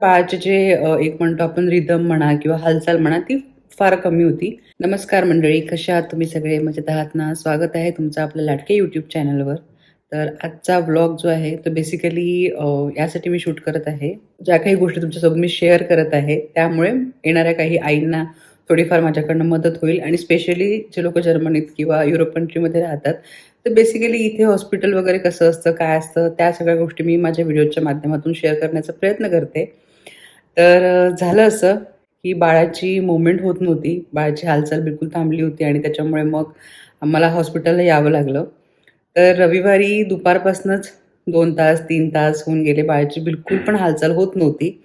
पाच जे एक म्हणतो आपण रिदम म्हणा किंवा हालचाल म्हणा ती फार कमी होती. नमस्कार मंडळी कशा आहात तुम्ही सगळे? मजेत आहात ना? स्वागत आहे तुमचं आपल्या लाडके यूट्यूब चॅनलवर तर आजचा व्लॉग जो आहे तो बेसिकली यासाठी मी शूट करत आहे. ज्या काही गोष्टी तुमच्यासोबत मी शेअर करत आहे त्यामुळे येणाऱ्या काही आईंना थोडीफार माझ्याकडनं मदत होईल. आणि स्पेशली जे लोक जर्मनीत किंवा युरोप कंट्रीमध्ये राहतात तर बेसिकली इथे हॉस्पिटल वगैरे कसं असतं काय असतं त्या सगळ्या गोष्टी मी माझ्या व्हिडिओच्या माध्यमातून शेअर करण्याचा प्रयत्न करते. तर झालं असं की बाळाची मुवमेंट होत नव्हती. बाळाची हालचाल बिलकुल थांबली होती आणि त्याच्यामुळे मग आम्हाला हॉस्पिटलला यावं लागलं. तर रविवारी दुपारपासूनच दोन तास तीन तास होऊन गेले. बाळाची बिलकुल पण हालचाल होत नव्हती.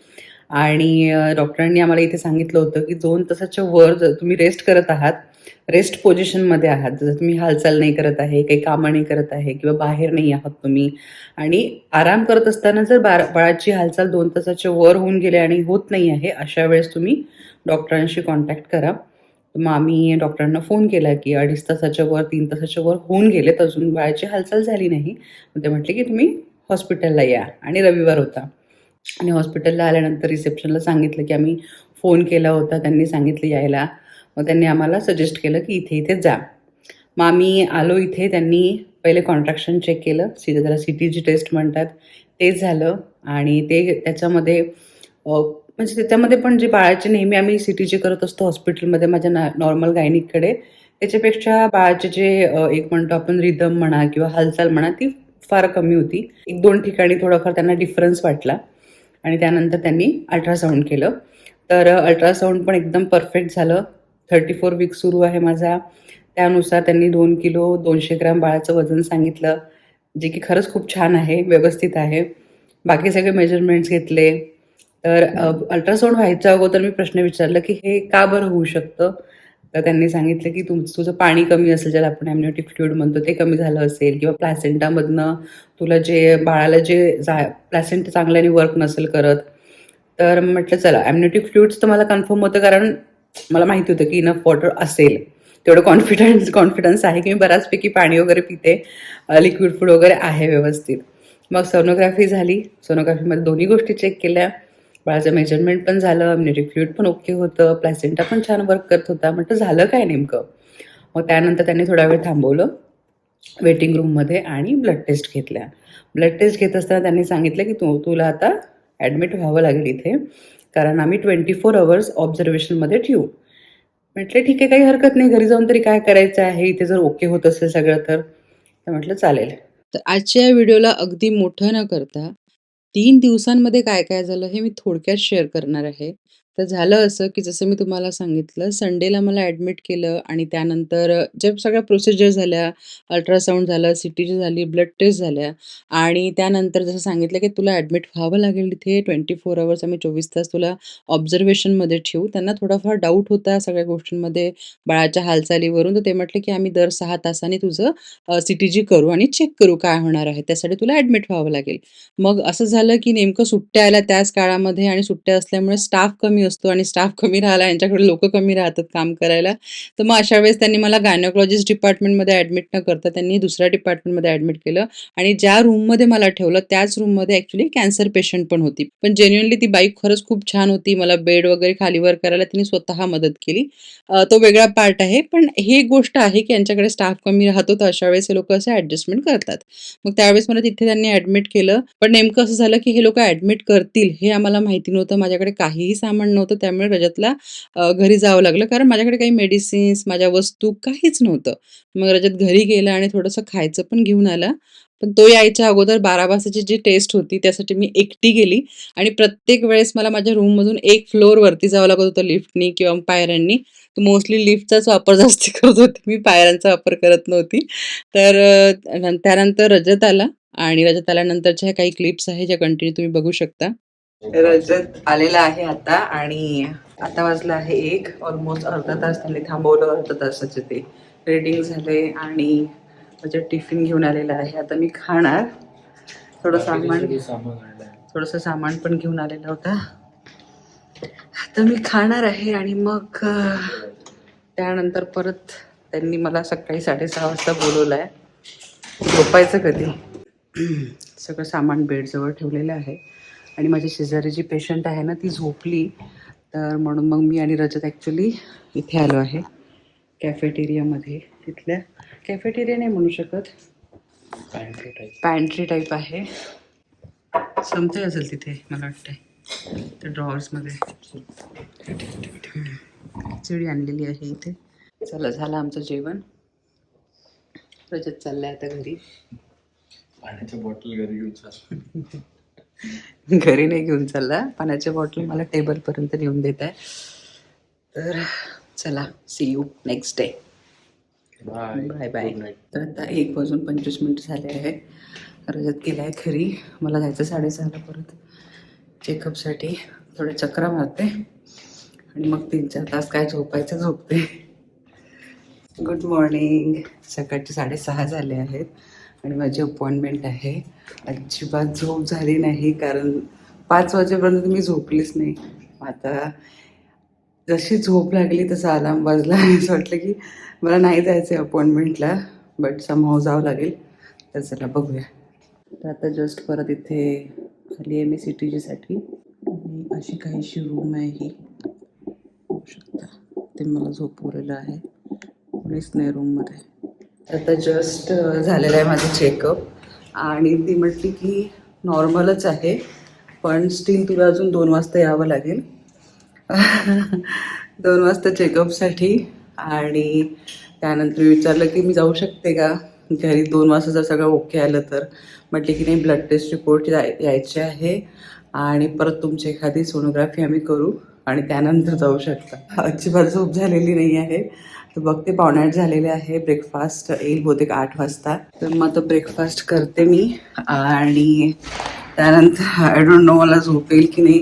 आणि डॉक्टरांनी आम्हाला इथे सांगितलं होतं की दोन तासाच्या वर जर तुम्ही रेस्ट करत आहात रेस्ट पोझिशनमध्ये आहात. जर तुम्ही हालचाल नाही करत आहे काही कामं नाही करत आहे किंवा बाहेर नाही आहात तुम्ही आणि आराम करत असताना जर बाळ बाळाची हालचाल दोन तासाच्या वर होऊन गेले आणि होत नाही आहे अशा वेळेस तुम्ही डॉक्टरांशी कॉन्टॅक्ट करा. मग आम्ही डॉक्टरांना फोन केला की अडीच तासाच्या वर तीन तासाच्या वर होऊन गेलेत अजून बाळाची हालचाल झाली नाही. मग ते म्हटले की तुम्ही हॉस्पिटलला या आणि रविवार होता. आणि हॉस्पिटलला आल्यानंतर रिसेप्शनला सांगितलं की आम्ही फोन केला होता त्यांनी सांगितलं यायला. मग त्यांनी आम्हाला सजेस्ट केलं की इथे इथे जा. मग आम्ही आलो इथे त्यांनी पहिले कॉन्ट्रॅक्शन चेक केलं. सीधे त्याला सी टी जी टेस्ट म्हणतात. ते झालं आणि ते त्याच्यामध्ये म्हणजे त्याच्यामध्ये पण जे बाळाचे नेहमी आम्ही सी टी जी करत असतो हॉस्पिटलमध्ये माझ्या ना नॉर्मल गायनिककडे त्याच्यापेक्षा बाळाचे जे एक म्हणतो आपण रिदम म्हणा किंवा हालचाल म्हणा ती फार कमी होती. एक दोन ठिकाणी थोडाफार त्यांना डिफरन्स वाटला आणि त्यानंतर त्यांनी अल्ट्रासाऊंड केलं. तर अल्ट्रासाऊंड पण एकदम परफेक्ट झालं. थर्टी फोर वीक सुरू आहे माझा. त्यानुसार त्यांनी दोन किलो दोनशे ग्रॅम बाळाचं वजन सांगितलं जे की खरंच खूप छान आहे व्यवस्थित आहे. बाकी सगळे मेजरमेंट्स घेतले. तर अल्ट्रासाऊंड व्हायच्या अगोदर मी प्रश्न विचारला की हे का बरं होऊ शकतं? तर त्यांनी सांगितलं की तुम तुझं पाणी कमी असेल ज्याला आपण ॲम्निओटिक फ्लुईड म्हणतो ते कमी झालं असेल किंवा प्लॅसेंटामधनं तुला जे बाळाला जे जा प्लॅसेंट चांगल्याने वर्क नसेल करत. तर म्हटलं चला ॲम्निओटिक फ्लुईड्स तर मला कन्फर्म होतं कारण मला माहिती होतं की इनफ वॉटर असेल. तेवढं कॉन्फिडन्स कॉन्फिडन्स आहे की मी बऱ्याचपैकी पाणी वगैरे पिते. लिक्विड फूड वगैरे आहे व्यवस्थित. मग सोनोग्राफी झाली. सोनोग्राफीमध्ये दोन्ही गोष्टी चेक केल्या. बाळाचं मेजरमेंट पण झालं. अम्युनिटिक फ्लुइड पण ओके होतं. प्लॅसेंटा पण छान वर्क करत होता. म्हटलं झालं काय नेमकं? मग त्यानंतर त्यांनी थोडा वेळ थांबवलं. वेटिंग रूममध्ये आणि ब्लड टेस्ट घेतल्या. ब्लड टेस्ट घेत असताना त्यांनी सांगितलं की तू तुला आता ॲडमिट व्हावं लागेल इथे. कारण आम्ही ट्वेंटी फोर अवर्स ऑब्झर्वेशनमध्ये ठेवू. म्हटलं ठीक आहे काही हरकत नाही घरी जाऊन तरी काय करायचं आहे? इथे जर ओके होत असेल सगळं तर. तर म्हटलं चालेल. तर आजच्या या व्हिडिओला अगदी मोठं न करता तीन दिवसांमध्ये काय काय झालं हे मी थोडक्यात शेअर करणार आहे. तर झालं असं की जसं मी तुम्हाला सांगितलं संडेला मला ॲडमिट केलं आणि त्यानंतर जे सगळ्या प्रोसिजर झाल्या अल्ट्रासाऊंड झालं सी टी झाली ब्लड टेस्ट झाल्या आणि त्यानंतर जसं सांगितलं की तुला ॲडमिट व्हावं लागेल इथे ट्वेंटी फोर आवर्स आम्ही चोवीस तास तुला ऑब्झर्वेशनमध्ये ठेवू. त्यांना थोडाफार डाऊट होता सगळ्या गोष्टींमध्ये बाळाच्या हालचालीवरून तर ते म्हटले की आम्ही दर सहा तासांनी तुझं सी टी जी करू आणि चेक करू काय होणार आहे. त्यासाठी तुला ॲडमिट व्हावं लागेल. मग असं झालं की नेमकं सुट्ट्या आल्या त्याच काळामध्ये आणि सुट्ट्या असल्यामुळे स्टाफ कमी असतो आणि स्टाफ कमी राहिला यांच्याकडे लोक कमी राहतात काम करायला. तर मग अशा वेळेस त्यांनी मला गायनोकॉलॉजिस्ट डिपार्टमेंटमध्ये ॲडमिट न करता त्यांनी दुसऱ्या डिपार्टमेंटमध्ये ॲडमिट केलं. आणि ज्या रूममध्ये मला ठेवलं त्याच रूममध्ये ॲक्च्युली कॅन्सर पेशंट पण होती. पण जेन्युअनली ती बाईक खरंच खूप छान होती. मला बेड वगैरे खालीवर करायला तिने स्वतः मदत केली. तो वेगळा पार्ट आहे. पण ही एक गोष्ट आहे की यांच्याकडे स्टाफ कमी राहतो तर अशा वेळेस हे लोक असे ॲडजस्टमेंट करतात. मग त्यावेळेस मला तिथे त्यांनी ॲडमिट केलं. पण नेमकं असं झालं की हे लोक ॲडमिट करतील हे आम्हाला माहिती नव्हतं. माझ्याकडे काहीही सामान नव्हतं त्यामुळे रजतला घरी जावं लागलं. कारण माझ्याकडे काही मेडिसिन्स माझ्या वस्तू काहीच नव्हतं. मग रजत घरी गेला आणि थोडंसं खायचं पण घेऊन आला. पण तो यायच्या अगोदर बारा जी टेस्ट होती त्यासाठी मी एकटी गेली. आणि प्रत्येक वेळेस मला माझ्या रूममधून एक फ्लोअर वरती जावं लागत होतं लिफ्टनी किंवा पायऱ्यांनी. तर मोस्टली लिफ्टचाच वापर जास्त करत होते मी पायऱ्यांचा वापर करत नव्हती. तर त्यानंतर रजत आला आणि रजत आल्यानंतरच्या काही क्लिप्स आहे ज्या कंटिन्यू तुम्ही बघू शकता. रजत आलेला आहे आता आणि आता वाजलं आहे एक. ऑलमोस्ट अर्धा तास त्यांनी थांबवलं अर्धा तासाचे ते. रेडिंग झाले आणि त्याच्यात टिफिन घेऊन आलेला आहे. आता मी खाणार. थोडं सामान थोडंसं सामान पण घेऊन आलेलं होतं. आता मी खाणार आहे आणि मग त्यानंतर परत त्यांनी मला सकाळी साडेसहा वाजता बोलवलं आहे झोपायचं कधी? सगळं सामान बेडजवळ ठेवलेलं आहे. आणि माझी शेजारी जी पेशंट आहे ना ती झोपली. तर म्हणून मग मी आणि रजत ॲक्च्युली इथे आलो आहे. कॅफेटेरियामध्ये तिथल्या कॅफेटेरिया नाही म्हणू शकत. पॅन्ट्री टाईप आहे. संपते असेल तिथे मला वाटतंय. त्या ड्रॉवर्समध्ये खिचडी आणलेली आहे इथे. चला झालं आमचं जेवण. रजत चाललंय आता घरी. पाण्याच्या बॉटल घरी घेऊन चाल घरी नाही घेऊन चालला. पाण्याच्या बॉटल मला टेबलपर्यंत नेऊन देत आहे. तर चला see you next day bye bye. तर आता एक वाजून पंचवीस मिनिट झाले आहे. रजत गेला आहे घरी. मला जायचं साडेसहाला परत. चेकअपसाठी थोड्या चक्रा मारते. आणि मग तीन चार तास काय झोपायचं झोपते. गुड मॉर्निंग सकाळचे साडेसहा झाले आहेत. आणि माझी अपॉइंटमेंट आहे. अजिबात झोप झाली नाही कारण पाच वाजेपर्यंत मी झोपलीच नाही. आता जशी झोप लागली तसा अलार्म वाजला. आणि असं वाटलं की मला नाही जायचं आहे अपॉइंटमेंटला बट समहाव जावं लागेल. तर चला बघूया. तर आता जस्ट परत इथे आली आहे मी सी टी जीसाठी आणि अशी काहीशी रूम आहे ही. शकता. ते मला झोपवलेलं आहे. कोणीच नाही रूममध्ये आता जस्ट झालेलं आहे माझं चेकअप आणि ती म्हटली की नॉर्मलच आहे पण स्टील तुला अजून दोन वाजता यावं लागेल. दोन वाजता चेकअपसाठी आणि त्यानंतर मी विचारलं की मी जाऊ शकते का? घरी दोन वाजता जर सगळं ओके आलं तर. म्हटले की नाही ब्लड टेस्ट रिपोर्ट यायचे आहे. आणि परत तुमची एखादी सोनोग्राफी आम्ही करू. आणि त्यानंतर जाऊ शकता. अजिबात झोप झालेली नाही आहे. तर बघते पावणे झालेले आहे. ब्रेकफास्ट येईल बहुतेक आठ वाजता. तर मग तो ब्रेकफास्ट करते मी. आणि त्यानंतर आय डोंट नो मला झोप येईल की नाही.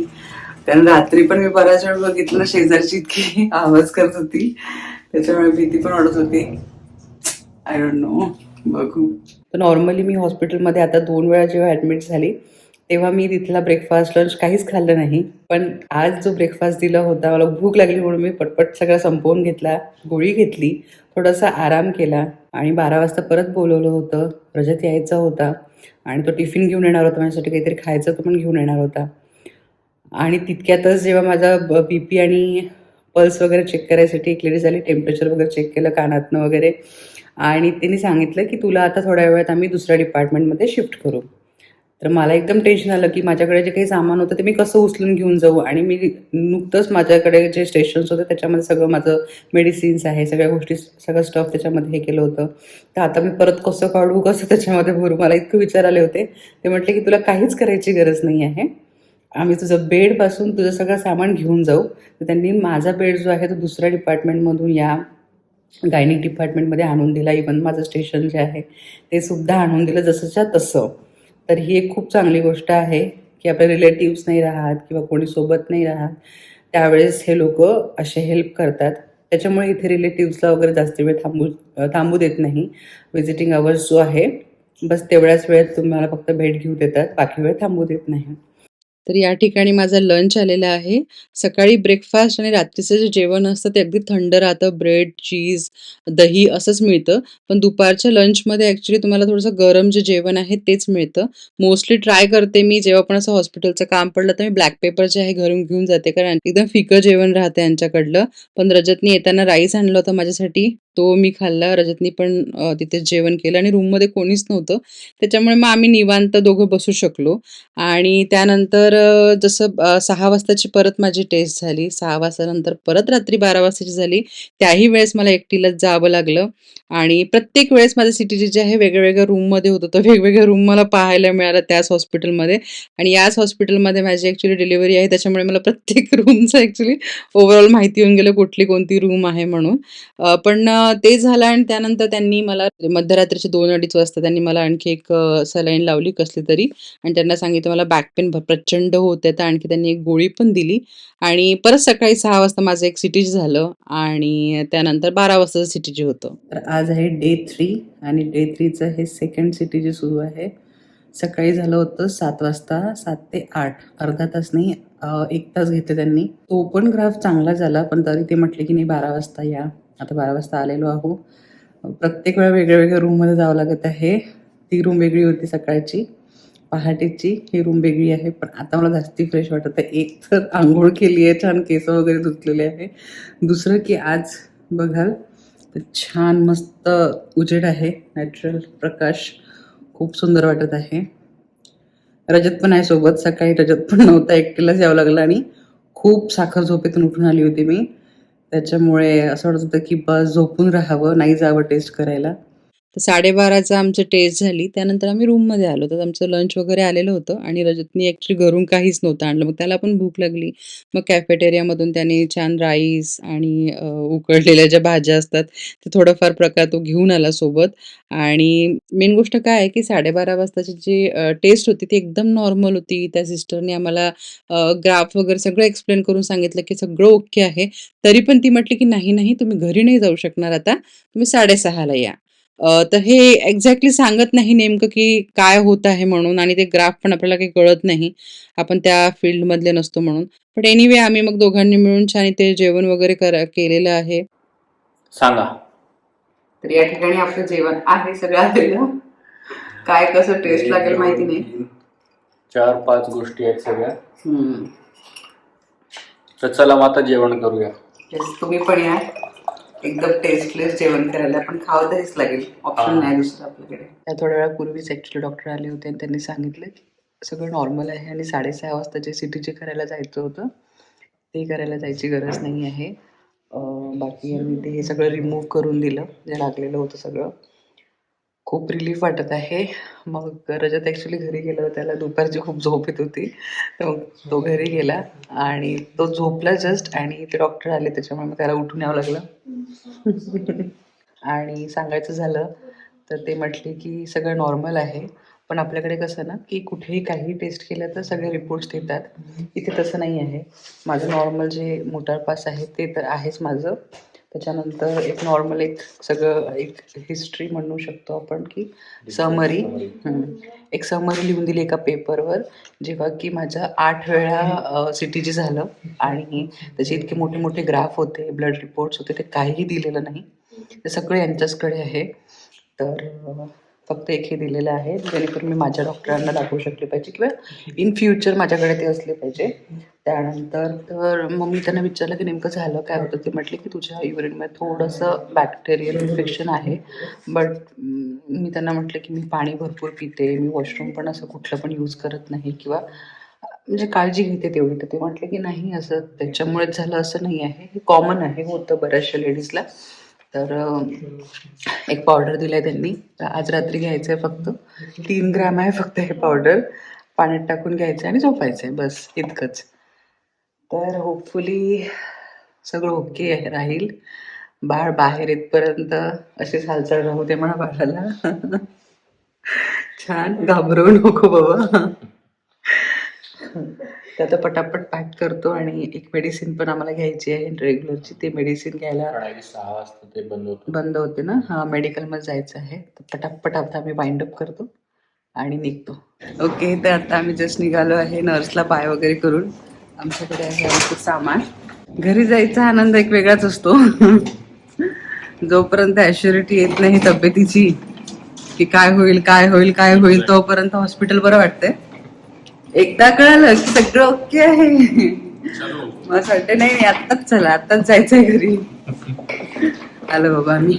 कारण रात्री पण मी बऱ्याच वेळ बघितलं शेजारची इतकी आवाज करत होती. त्याच्यामुळे भीती पण वाटत होती. आय डोंट नो बघू. तर नॉर्मली मी हॉस्पिटलमध्ये आता दोन वेळा जेव्हा ॲडमिट झाली तेव्हा मी तिथला ब्रेकफास्ट लंच काहीच खाल्लं नाही. पण आज जो ब्रेकफास्ट दिला होता मला भूक लागली म्हणून मी पटपट सगळं संपवून घेतला गोळी घेतली थोडासा आराम केला आणि बारा वाजता परत बोलवलं होतं. रजत यायचा होता आणि तो टिफिन घेऊन येणार होता माझ्यासाठी काहीतरी खायचं तो पण घेऊन येणार होता. आणि तितक्यातच जेव्हा माझा बी पी आणि पल्स वगैरे चेक करायसाठी एक लेडीज आली टेम्परेचर वगैरे चेक केलं कानातनं वगैरे. आणि त्यांनी सांगितलं की तुला आता थोड्या वेळात आम्ही दुसऱ्या डिपार्टमेंटमध्ये शिफ्ट करू. तर मला एकदम टेन्शन आलं की माझ्याकडे जे काही सामान होतं ते मी कसं उचलून घेऊन जाऊ? आणि मी नुकतंच माझ्याकडे जे स्टेशन्स होते त्याच्यामध्ये सगळं माझं मेडिसिन्स आहे सगळ्या गोष्टी सगळं स्टफ त्याच्यामध्ये हे केलं होतं. तर आता मी परत कसं काढू कसं त्याच्यामध्ये भरू? मला इतकं विचार आले होते. ते म्हटले की तुला काहीच करायची गरज नाही आहे. आम्ही तुझं बेडपासून तुझं सगळं सामान घेऊन जाऊ. तर त्यांनी माझा बेड जो आहे तो दुसऱ्या डिपार्टमेंटमधून या गायनिक डिपार्टमेंटमध्ये आणून दिला. इवन माझं स्टेशन जे आहे ते सुद्धा आणून दिलं जसंच्या तसं. तर ही एक खूप चांगली गोष्ट आहे की आपले रिलेटिव्स नाही राहत किंवा कोणी सोबत नाही राहत त्यावेळेस हे लोक असे हेल्प करतात. त्याच्यामुळे इथे रिलेटिव्सला वगैरे जास्त वेळ थांबू थांबू देत नाही. विजिटिंग आवर्स जो आहे बस तेवढ्याच वेळेत तुम्हाला फक्त भेट घेऊ देतात बाकी वेळ थांबू देत नाही. तर या ठिकाणी माझा लंच आलेला आहे. सकाळी ब्रेकफास्ट आणि रात्रीचं जे जेवण असतं ते अगदी थंड राहतं. ब्रेड चीज दही असंच मिळतं. पण दुपारच्या लंचमध्ये ॲक्च्युली तुम्हाला थोडंसं गरम जे जेवण आहे तेच मिळतं. मोस्टली ट्राय करते मी. जेव्हा पण असं हॉस्पिटलचं काम पडलं तर मी ब्लॅक पेपर जे आहे घरून घेऊन जाते. कारण एकदम फिकं जेवण राहते यांच्याकडलं. पण रजतनी येताना राईस आणलं होतं माझ्यासाठी. तो मी खाल्ला रजतनी पण तिथे जेवण केलं आणि रूममध्ये कोणीच नव्हतं त्याच्यामुळे मग आम्ही निवांत दोघं बसू शकलो आणि त्यानंतर जसं सहा वाजताची परत माझी टेस्ट झाली. सहा वाजतानंतर परत रात्री 12 वाजताची झाली. त्याही वेळेस मला एकटीलाच जावं लागलं आणि प्रत्येक वेळेस माझं सिटीचे जे आहे वेगळ्या-वेगळ्या रूममध्ये होतं. तर वेगवेगळ्या रूम मला पाहायला मिळालं त्याच हॉस्पिटलमध्ये आणि याच हॉस्पिटलमध्ये माझी ॲक्च्युली डिलिव्हरी आहे. त्याच्यामुळे मला प्रत्येक रूमचं ॲक्च्युली ओव्हरऑल माहिती होऊन गेलं कुठली कोणती रूम आहे म्हणून. पण ते झालं आणि त्यानंतर त्यांनी मला मध्यरात्रीचे दोन अडीच वाजता त्यांनी मला आणखी एक सलाईन लावली कसली तरी. आणि त्यांना सांगितलं मला बॅक पेन प्रचंड होते तर आणखी त्यांनी एक गोळी पण दिली. आणि परत सकाळी सहा वाजता माझं एक सिटीज झालं. आणि त्यानंतर 12 वाजताचं सिटीचे होतं. तर आज आहे डे थ्री आणि डे थ्रीचं हे सेकंड सी सुरू आहे. सकाळी झालं होतं सात वाजता सात ते आठ. अर्धा तास नाही एक तास घेतले त्यांनी. तो पण ग्राफ चांगला झाला पण तरी ते म्हटले की नाही बारा वाजता या. आता बारा वाजता आलेलो आहो. प्रत्येक वेळा वेगळ्या वेगळ्या रूममध्ये जावं लागत आहे. ती रूम वेगळी होती सकाळची. पहाटेची ही रूम वेगळी आहे. पण आता मला जास्ती फ्रेश वाटत आहे. एक तर आंघोळ केली आहे छान केस वगैरे धुतलेले आहे. दुसरं की आज बघाल तर छान मस्त उजेड आहे. नॅचरल प्रकाश खूप सुंदर वाटत आहे. रजत पण आहे सोबत. सकाळी रजत पण नव्हता. एकटीलाच यावं लागलं आणि खूप साखर झोपेतून उठून आली होती मी. त्याच्यामुळे असं वाटत होतं की बस झोपून राहावं नाही जावं टेस्ट करायला. तर साडेबाराचा आमचं टेस्ट झाली. त्यानंतर आम्ही रूममध्ये आलो. तर आमचं लंच वगैरे आलेलं होतं आणि रजतनी ॲक्च्युली घरून काहीच नव्हतं आणलं. मग त्याला पण भूक लागली. मग कॅफेटेरियामधून त्याने छान राईस आणि उकळलेल्या ज्या भाज्या असतात ते थोडंफार प्रकार तो घेऊन आला सोबत. आणि मेन गोष्ट काय आहे की साडेबारा वाजताची जी टेस्ट होती ती एकदम नॉर्मल होती. त्या सिस्टरने आम्हाला ग्राफ वगैरे सगळं एक्सप्लेन करून सांगितलं की सगळं ओके आहे. तरी पण ती म्हटली की नाही नाही तुम्ही घरी नाही जाऊ शकणार आता. तुम्ही साडेसहाला या. तर हे एक्झॅक्टली सांगत नाही नेमकं की काय होत आहे म्हणून आणि ते ग्राफ पण आपल्याला काही कळत नाही. आपण त्या फील्डमधले नसतो म्हणून. पण एनिवे आम्ही मग दोघांनी मिळून छान ते जेवण वगैरे केलेलं आहे. सांगा. तर या ठिकाणी आपलं जेवण आहे सगळं आलेलं. काय कसं टेस्ट लागेल माहिती नाही. चार पाच गोष्टी आहेत सगळ्या. हम्म. तर चला मग आता जेवण करूया. तुम्ही पण या. एकदम टेस्टलेस जेवण करायला पण खावं तरीच लागेल. ऑप्शन हा. नाही दुसरं आपल्याकडे. त्या थोड्या वेळापूर्वीच ॲक्च्युली डॉक्टर आले होते आणि त्यांनी सांगितलं की सगळं नॉर्मल आहे आणि साडेसहा वाजता जे सी टी करायला जायचं होतं ते करायला जायची गरज नाही आहे. बाकी आम्ही ते सगळं रिमूव्ह करून दिलं. जे लागलेलं होतं सगळं. खूप रिलीफ वाटत आहे. मग रजत ॲक्च्युली घरी गेलं त्याला दुपारची खूप झोप येत होती. तर मग तो घरी गेला आणि तो झोपला जस्ट आणि ते डॉक्टर आले. त्याच्यामुळे मग त्याला उठून यावं लागलं. आणि सांगायचं झालं तर ते म्हटले की सगळं नॉर्मल आहे. पण आपल्याकडे कसं ना की कुठेही काही टेस्ट केलं तर सगळे रिपोर्ट्स देतात. इथे तसं नाही आहे. माझं नॉर्मल जे मोटार पास आहे ते तर आहेच माझं. त्याच्यानंतर एक नॉर्मल एक सगळं एक हिस्ट्री म्हणू शकतो आपण की समरी एक समरी लिहून दिली एका पेपरवर जेव्हा की माझं आठ वेळा सी टी जी झालं आणि त्याचे इतके मोठे मोठे ग्राफ होते ब्लड रिपोर्ट्स होते ते काहीही दिलेलं नाही. ते सगळं यांच्याचकडे आहे. तर फक्त एक हे दिलेलं आहे जेणेकरून मी माझ्या डॉक्टरांना दाखवू शकले पाहिजे किंवा इन फ्युचर माझ्याकडे ते असले पाहिजे. त्यानंतर तर मग मी त्यांना विचारलं की नेमकं झालं काय होतं? ते म्हटले की तुझ्या युरिनमध्ये थोडंसं बॅक्टेरियल इन्फेक्शन आहे. बट मी त्यांना म्हटलं की मी पाणी भरपूर पिते मी वॉशरूम पण असं कुठलं पण यूज करत नाही किंवा म्हणजे काळजी घेते तेवढी. तर ते म्हटले की नाही असं त्याच्यामुळेच झालं असं नाही आहे. हे कॉमन आहे होतं बऱ्याचशा लेडीजला तर एक पावडर दिलाय आहे त्यांनी. तर आज रात्री घ्यायचं आहे फक्त. तीन ग्रॅम आहे फक्त हे पावडर पाण्यात टाकून घ्यायचं आणि झोपायचं आहे बस इतकंच. तर होपफुली सगळं ओके राहील. बाळ बाहेर येतपर्यंत अशीच हालचाल राहू दे म्हणा बाळाला. छान. घाबरवू नको बाबा. तर आता पटापट पॅक करतो आणि एक मेडिसिन पण आम्हाला घ्यायची आहे. रेग्युलरची ते मेडिसिन घ्यायला सहा वाजता ते बंद होतं. बंद होते ना. हा मेडिकलमध्ये जायचं आहे. तर पटापट आता आम्ही वाइंड अप करतो आणि निघतो. ओके तर आता आम्ही जस्ट निघालो आहे नर्सला पाय वगैरे करून. आमच्याकडे आहे आमचं सामान. घरी जायचा आनंद एक वेगळाच असतो. जोपर्यंत ॲश्युरिटी येत नाही तब्येतीची की काय होईल काय होईल काय होईल तोपर्यंत हॉस्पिटल बरं वाटतंय. एकदा कळालं की सगळं ओके आहे. मग असं वाटतं नाही नाही, आत्ताच चला आत्ताच जायचंय घरी. आलो बाबा आम्ही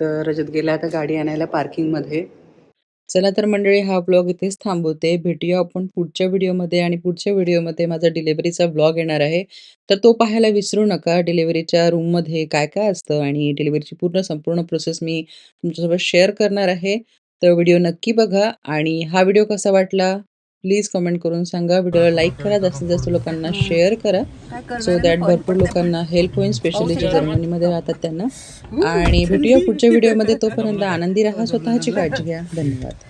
तर रजत गेला आता गाडी आणायला पार्किंगमध्ये. चला तर मंडळी हा ब्लॉग इथेच थांबवते. भेटूया आपण पुढच्या व्हिडिओमध्ये आणि पुढच्या व्हिडिओमध्ये माझा डिलिव्हरीचा ब्लॉग येणार आहे. तर तो पाहायला विसरू नका. डिलिव्हरीच्या रूममध्ये काय काय असतं आणि डिलिव्हरीची पूर्ण संपूर्ण प्रोसेस मी तुमच्यासोबत शेअर करणार आहे. तर व्हिडिओ नक्की बघा आणि हा व्हिडिओ कसा वाटला? प्लीज कमेंट करून सांगा. व्हिडिओला लाईक करा जास्तीत जास्त लोकांना शेअर करा. सो दॅट भरपूर लोकांना हेल्प होईल स्पेशली जे जर्मनीमध्ये राहतात त्यांना. आणि भेटूया पुढच्या व्हिडिओमध्ये. तोपर्यंत आनंदी राहा स्वतःची काळजी घ्या. धन्यवाद.